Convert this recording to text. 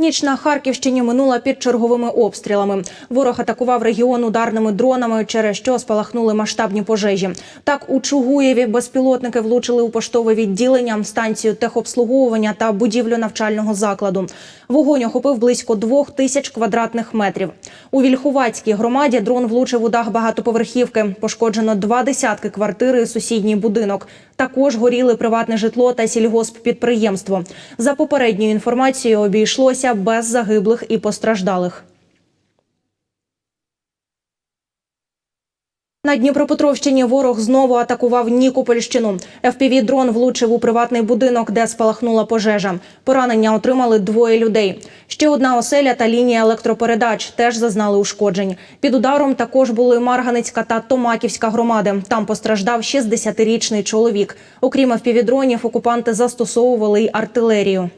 Ніч на Харківщині минула під черговими обстрілами. Ворог атакував регіон ударними дронами, через що спалахнули масштабні пожежі. Так у Чугуєві безпілотники влучили у поштове відділення, станцію техобслуговування та будівлю навчального закладу. Вогонь охопив близько двох тисяч квадратних метрів. У Вільхувацькій громаді дрон влучив у дах багатоповерхівки. Пошкоджено два десятки квартири і сусідній будинок. Також горіли приватне житло та сільгосппідприємство. За попередньою інформацією, обійшлося без загиблих і постраждалих. На Дніпропетровщині ворог знову атакував Нікопольщину. ФПВ-дрон влучив у приватний будинок, де спалахнула пожежа. Поранення отримали двоє людей. Ще одна оселя та лінія електропередач теж зазнали ушкоджень. Під ударом також були Марганицька та Томаківська громади. Там постраждав 60-річний чоловік. Окрім ФПВ-дронів, окупанти застосовували й артилерію.